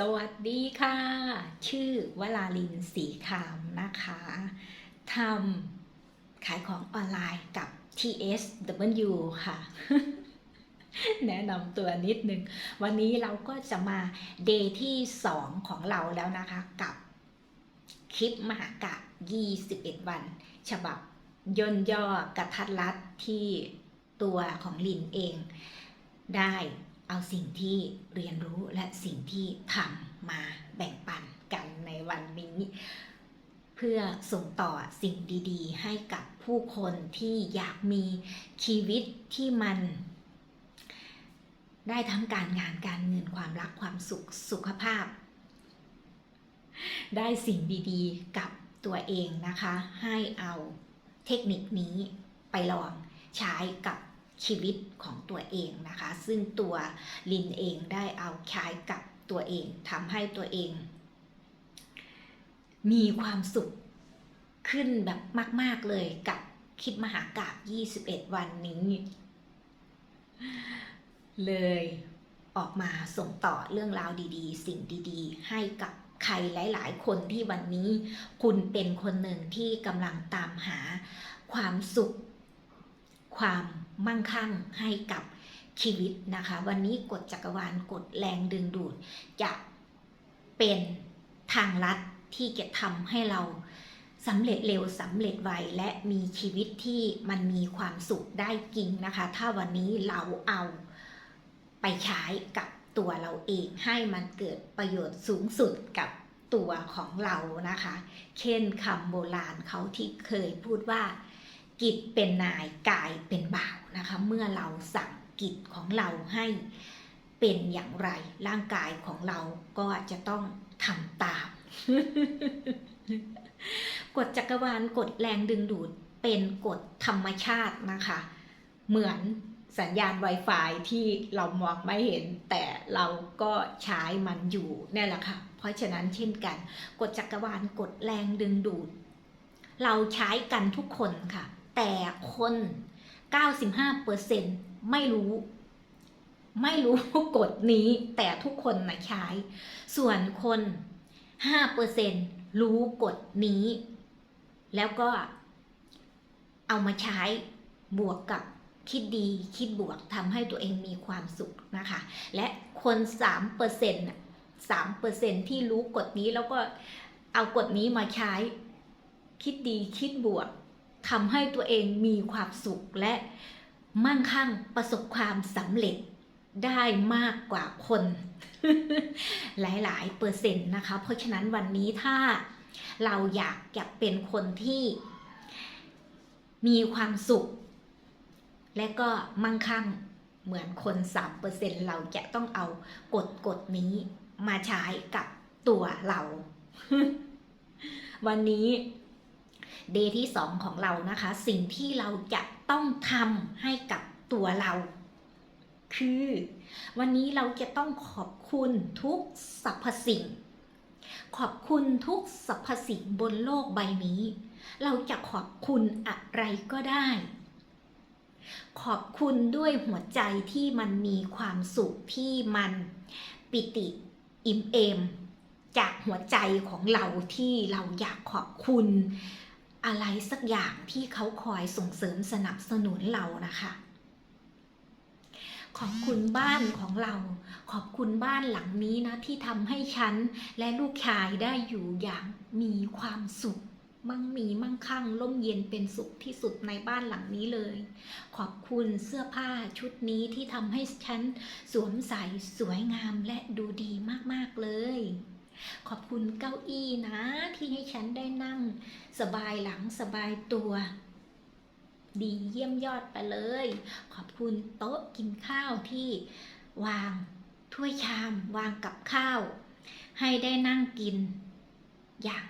สวัสดีค่ะ ชื่อวลาลินสีขามนะคะทำขายของออนไลน์กับ TSW ค่ะ แนะนำตัวนิดนึง วันนี้เราก็จะมาเดย์ที่ 2 ของเราแล้วนะคะกับคลิปมหากะ21 วัน ฉบับย่นย่อกระทัดรัดที่ตัวของลินเองได้ เอาสิ่งที่เรียนรู้และสิ่งที่ทำมาแบ่งปันกันในวันนี้ เพื่อส่งต่อสิ่งดีๆ ให้กับผู้คนที่อยากมีชีวิตที่มัน ได้ทั้งการงานการเงินความรักความสุขสุขภาพ ได้สิ่งดีๆ กับตัวเองนะคะ ให้เอาเทคนิคนี้ไปลองใช้กับ ชีวิตของตัวเองนะคะ ซึ่งตัวลินเองได้เอาใช้กับตัวเองทำให้ตัวเอง มีความสุขขึ้นแบบมาก ๆเลยกับคิดมหากาบ21 วันนี้ เลยออกมาส่งต่อเรื่องราวดีๆ สิ่งดีๆ ให้กับใครหลาย ๆ คนที่วันนี้คุณเป็นคนหนึ่งที่กำลังตามหาความสุข ความ มั่งคั่งให้กับชีวิตนะคะ วันนี้กฎจักรวาลกฎแรงดึงดูด จะเป็นทางลัดที่จะทำให้เราสำเร็จเร็วสำเร็จไวและมีชีวิตที่มันมีความสุขได้จริงนะคะ ถ้าวันนี้เราเอาไปใช้กับตัวเราเองให้มันเกิดประโยชน์สูงสุดกับตัวของเรานะคะ เช่นคำโบราณเขาที่เคยพูดว่า กิจเป็นนายกายเป็นบ่าวนะคะ เมื่อเราสั่งกิจของเราให้เป็นอย่างไร ร่างกายของเราก็จะต้องทำตามกฎจักรวาลกฎแรงดึงดูดเป็นกฎธรรมชาตินะคะ เหมือนสัญญาณ Wi-Fi ที่เรามองไม่เห็น แต่เราก็ใช้มันอยู่นี่แหละค่ะ เพราะฉะนั้นเช่นกันกฎจักรวาลกฎแรงดึงดูด เราใช้กันทุกคนค่ะ แต่คน 95%ไม่รู้ ไม่รู้กฎนี้แต่ทุกคนนะใช้ ส่วนคน 5%รู้กฎนี้ แล้วก็เอามาใช้บวกกับคิดดีคิดบวกทำให้ตัวเองมีความสุขนะคะ และคน3%น่ะ3%ที่รู้กฎนี้แล้วก็เอากฎนี้มาใช้ คิดดีคิดบวก ทำให้ตัวเองมีความสุขและมั่งคั่งประสบความสำเร็จได้มากกว่าคน หลายๆ เปอร์เซ็นต์นะคะ เพราะฉะนั้นวันนี้ถ้าเราอยากจะเป็นคนที่มีความสุข และก็มั่งคั่งเหมือนคน3%เราจะต้องเอากฎกฎนี้มาใช้กับตัวเรา วันนี้ เดย์ที่ 2 ของเรานะคะ สิ่งที่เราจะต้องทำให้กับตัวเรา คือ วันนี้เราจะต้องขอบคุณทุกสรรพสิ่ง ขอบคุณทุกสรรพสิ่งบนโลกใบนี้ เราจะขอบคุณอะไรก็ได้ ขอบคุณด้วยหัวใจที่มันมีความสุขที่มันปิติอิ่มเอมจากหัวใจของเราที่เราอยากขอบคุณ อะไรสักอย่างที่เขาคอยส่งเสริมสนับสนุนเรานะคะขอบคุณบ้านของเรา ขอบคุณบ้านหลังนี้นะ ที่ทำให้ฉันและลูกชายได้อยู่อย่างมีความสุข มั่งมีมั่งคั่งร่มเย็นเป็นสุขที่สุดในบ้านหลังนี้เลย ขอบคุณเสื้อผ้าชุดนี้ที่ทำให้ฉันสวมใส่สวยงามและดูดีมาก ๆ เลย ขอบคุณเก้าอี้นะ ที่ให้ฉันได้นั่ง สบายหลังสบายตัว ดีเยี่ยมยอดไปเลย ขอบคุณโต๊ะกินข้าวที่วางถ้วยชาม วางกับข้าว ให้ได้นั่งกิน อย่าง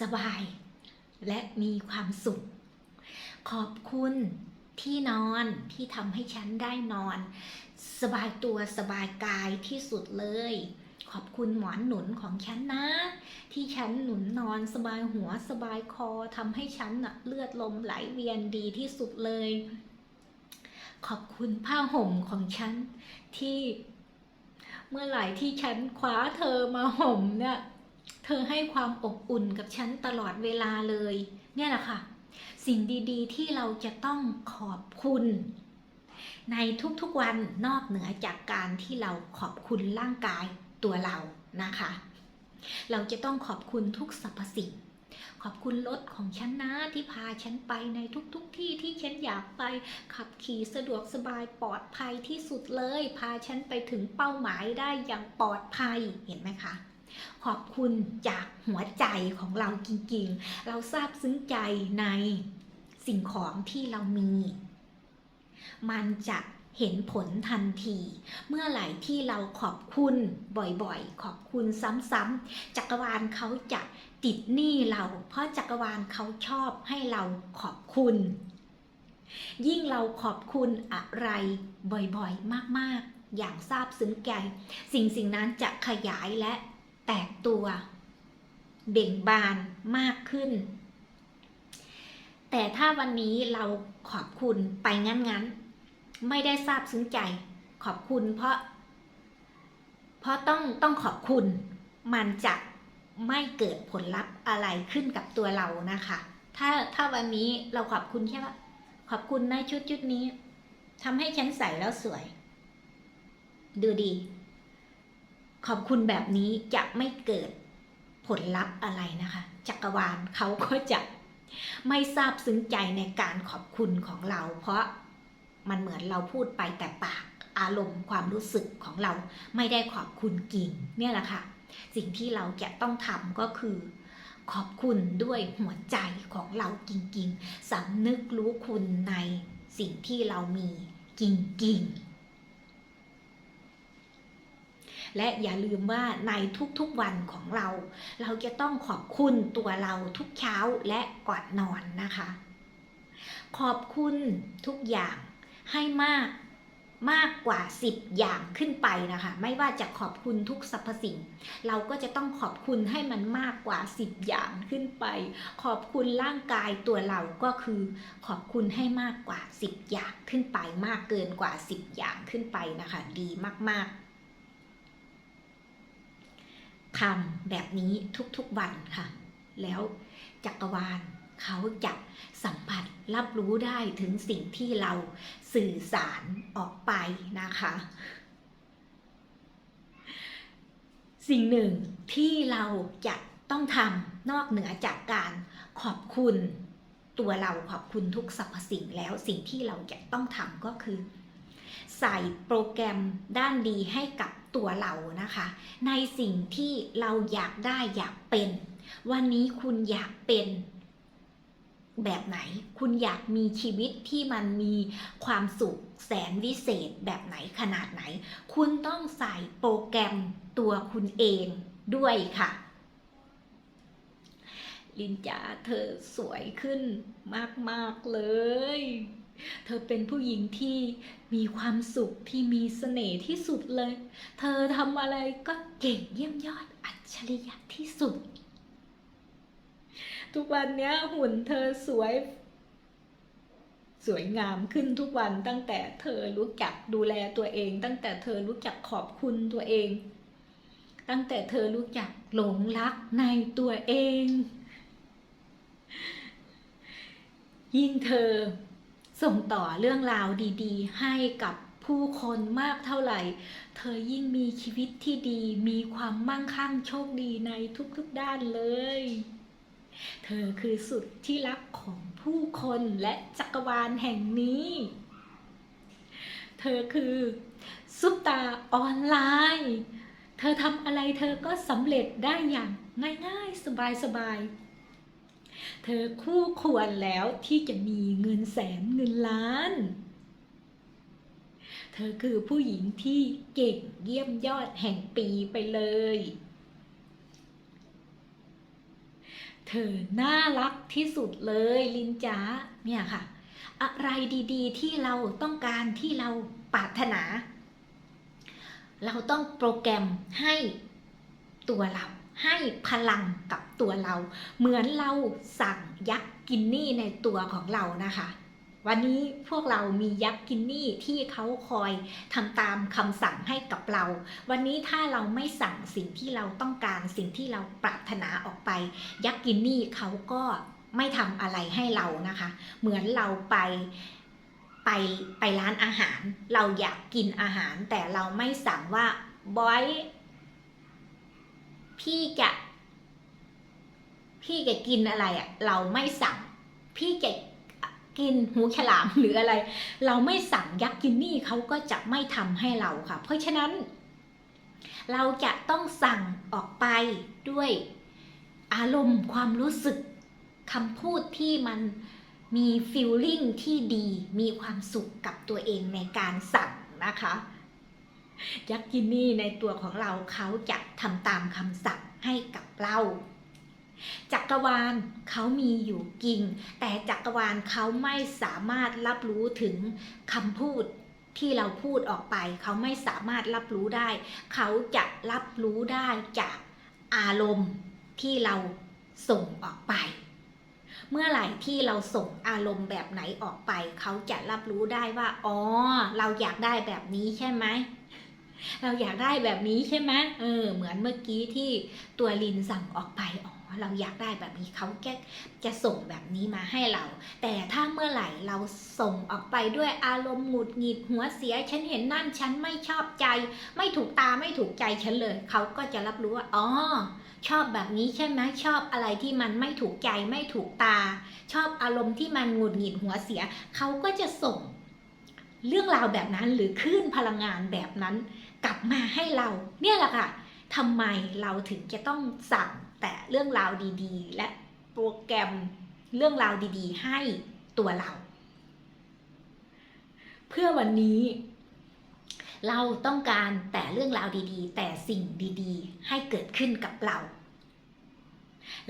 สบาย และมีความสุข ขอบคุณที่นอนที่ทำให้ฉันได้นอน สบายตัวสบายกายที่สุดเลย ขอบคุณหมอนหนุนของฉันนะ ที่ฉันหนุนนอนสบายหัวสบายคอทำให้ฉันน่ะเลือดลมไหลเวียนดีที่สุดเลย ขอบคุณผ้าห่มของฉันที่เมื่อไหร่ที่ฉันคว้าเธอมาห่มเนี่ยเธอให้ความอบอุ่นกับฉันตลอดเวลาเลย เนี่ยแหละค่ะ สิ่งดีๆ ที่เราจะต้องขอบคุณ ในทุกๆวันนอกเหนือจากการที่เราขอบคุณร่างกาย ตัวเรานะคะ เราจะต้องขอบคุณทุกสรรพสิ่ง ขอบคุณรถของฉันนะที่พาฉันไปในทุกๆทที่ที่ฉันอยากไปขับขี่สะดวกสบายปลอดภัยที่สุดเลย พาฉันไปถึงเป้าหมายได้อย่างปลอดภัยเห็นไหมคะขอบคุณจากหัวใจของเราจริงๆ เราซาบซึ้งใจในสิ่งของที่เรามี มันจะ เห็นผลทันที เมื่อไหร่ที่เราขอบคุณบ่อยๆ ขอบคุณซ้ำๆจักรวาลเขาจะติดหนี้เรา เพราะจักรวาลเขาชอบให้เราขอบคุณ ยิ่งเราขอบคุณอะไรบ่อยๆ มากๆ อย่างซาบซึ้งใจสิ่งสิ่งนั้นจะขยายและแตกตัว เบ่งบานมากขึ้น แต่ถ้าวันนี้เราขอบคุณไปงั้นๆ ไม่ได้ซาบซึ้งใจ ขอบคุณเพราะ เพราะต้องต้องขอบคุณ มันจะไม่เกิดผลลัพธ์อะไรขึ้นกับตัวเรานะคะ ถ้าถ้าวันนี้เราขอบคุณแค่ว่า ขอบคุณนะชุดชุดนี้ทำให้ฉันใส่แล้วสวย ดูดี ขอบคุณแบบนี้จะไม่เกิดผลลัพธ์อะไรนะคะ จักรวาลเขาก็จะไม่ทราบซึ้งใจในการขอบคุณของเรา เพราะ มันเหมือนเราพูดไปแต่ปากอารมณ์ความรู้สึกของเราไม่ได้ขอบคุณจริงเนี่ยแหละค่ะ สิ่งที่เราจะต้องทำก็คือ ขอบคุณด้วยหัวใจของเราจริงๆสำนึกรู้คุณในสิ่งที่เรามีจริงๆและอย่าลืมว่าในทุกๆวันของเรา เราจะต้องขอบคุณตัวเราทุกเช้าและก่อนนอนนะคะ ขอบคุณทุกอย่าง ให้มากมากกว่า 10 อย่างขึ้นไปนะคะ ไม่ว่าจะขอบคุณทุกสรรพสิ่ง เราก็จะต้องขอบคุณให้มันมากกว่า 10 อย่างขึ้นไป ขอบคุณร่างกายตัวเราก็คือ ขอบคุณให้มากกว่า 10 อย่างขึ้นไป มากเกินกว่า 10 อย่างขึ้นไปนะคะ ดีมากๆทำแบบนี้ทุกๆวันค่ะ แล้วจักรวาล เขาจะสัมผัสรับรู้ได้ถึงสิ่งที่เราสื่อสารออกไปนะคะ สิ่งหนึ่งที่เราจะต้องทำนอกเหนือจากการขอบคุณตัวเราขอบคุณทุกสรรพสิ่งแล้วสิ่งที่เราจะต้องทำก็คือ ใส่โปรแกรมด้านดีให้กับตัวเรานะคะ ในสิ่งที่เราอยากได้อยากเป็น วันนี้คุณอยากเป็น แบบไหน คุณอยากมีชีวิตที่มันมีความสุขแสนวิเศษแบบไหนขนาดไหน คุณต้องใส่โปรแกรมตัวคุณเองด้วยค่ะ ลินจาเธอสวยขึ้นมาก ๆ เลย เธอเป็นผู้หญิงที่มีความสุขที่มีเสน่ห์ที่สุดเลย เธอทำอะไรก็เก่งเยี่ยมยอดอัจฉริยะที่สุด ทุกวันนี้หุ่นเธอสวย สวยงามขึ้นทุกวันตั้งแต่เธอรู้จักดูแลตัวเอง ตั้งแต่เธอรู้จักขอบคุณตัวเอง ตั้งแต่เธอรู้จักหลงรักในตัวเอง ยิ่งเธอส่งต่อเรื่องราวดีๆ ให้กับผู้คนมากเท่าไหร่ เธอยิ่งมีชีวิตที่ดี มีความมั่งคั่งโชคดีในทุกๆด้านเลย เธอคือสุดที่รักของผู้คนและจักรวาลแห่งนี้ เธอคือซุปตาออนไลน์ เธอทำอะไรเธอก็สำเร็จได้อย่างง่ายๆ สบายๆ เธอคู่ควรแล้วที่จะมีเงินแสนเงินล้าน เธอคือผู้หญิงที่เก่งเยี่ยมยอดแห่งปีไปเลย เธอน่ารักที่สุดเลยลินจ๋าเนี่ยค่ะ อะไรดีๆ ที่เราต้องการที่เราปรารถนา เราต้องโปรแกรมให้ตัวเราให้พลังกับตัวเรา เหมือนเราสั่งยักษ์กินนี่ในตัวของเรานะคะ วันนี้พวกเรามียักษ์กินนี่ที่เขาคอยทำตามคำสั่งให้กับเรา วันนี้ถ้าเราไม่สั่งสิ่งที่เราต้องการสิ่งที่เราปรารถนาออกไป ยักษ์กินนี่เขาก็ไม่ทำอะไรให้เรานะคะ เหมือนเราไปไปไปร้านอาหาร เราอยากกินอาหาร แต่เราไม่สั่งว่าบอยพี่จะพี่จะกินอะไรอะ่ะ เราไม่สั่ง พี่จะ กินหูฉลามหรืออะไร เราไม่สั่งยักษ์กินนี่เขาก็จะไม่ทำให้เราค่ะ เพราะฉะนั้น เราจะต้องสั่งออกไปด้วยอารมณ์ความรู้สึกคำพูดที่มันมีฟีลลิ่งที่ดี มีความสุขกับตัวเองในการสั่งนะคะยักษ์กินนี่ในตัวของเราเขาจะทำตามคำสั่งให้กับเรา จักรวาลเขามีอยู่จริง แต่จักรวาลเขาไม่สามารถรับรู้ถึงคำพูดที่เราพูดออกไป เขาไม่สามารถรับรู้ได้ เขาจะรับรู้ได้จากอารมณ์ที่เราส่งออกไป เมื่อไหร่ที่เราส่งอารมณ์แบบไหนออกไป เขาจะรับรู้ได้ว่าอ๋อเราอยากได้แบบนี้ใช่ไหมเราอยากได้แบบนี้ใช่ไหมเออ เหมือนเมื่อกี้ที่ตัวลินสั่งออกไปอ๋อ เราอยากได้แบบนี้เขาแค่จะส่งแบบนี้มาให้เรา แต่ถ้าเมื่อไหร่เราส่งออกไปด้วยอารมณ์หงุดหงิดหัวเสีย ฉันเห็นนั่นฉันไม่ชอบใจ ไม่ถูกตาไม่ถูกใจฉันเลย เขาก็จะรับรู้ว่าอ๋อชอบแบบนี้ใช่ไหมชอบอะไรที่มันไม่ถูกใจไม่ถูกตา ชอบอารมณ์ที่มันหงุดหงิดหัวเสีย เขาก็จะส่งเรื่องราวแบบนั้นหรือคลื่นพลังงานแบบนั้น กลับมาให้เรา เนี่ยแหละค่ะ ทำไมเราถึงจะต้องสั่งแต่เรื่องราวดีๆ และโปรแกรมเรื่องราวดี ๆ ให้ตัวเรา เพื่อวันนี้ เราต้องการแต่เรื่องราวดีๆ แต่สิ่งดีๆ ให้เกิดขึ้นกับเรา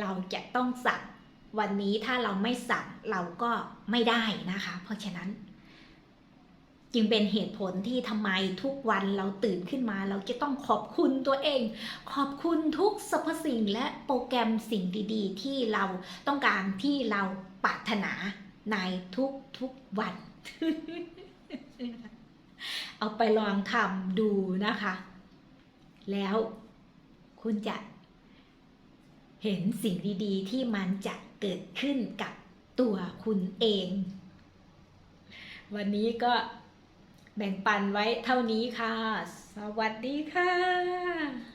เราจะต้องสั่งวันนี้ถ้าเราไม่สั่งเราก็ไม่ได้นะคะ เพราะฉะนั้น จึงเป็นเหตุผลที่ทำไมทุกวันเราตื่นขึ้นมา เราจะต้องขอบคุณตัวเอง ขอบคุณทุกสรรพสิ่งและโปรแกรมสิ่งดีๆ ที่เราต้องการที่เราปรารถนาในทุกๆวัน เอาไปลองทำดูนะคะ แล้วคุณจะเห็นสิ่งดี ๆ ที่มันจะเกิดขึ้นกับตัวคุณเอง วันนี้ก็ แบ่งปันไว้เท่านี้ค่ะ สวัสดีค่ะ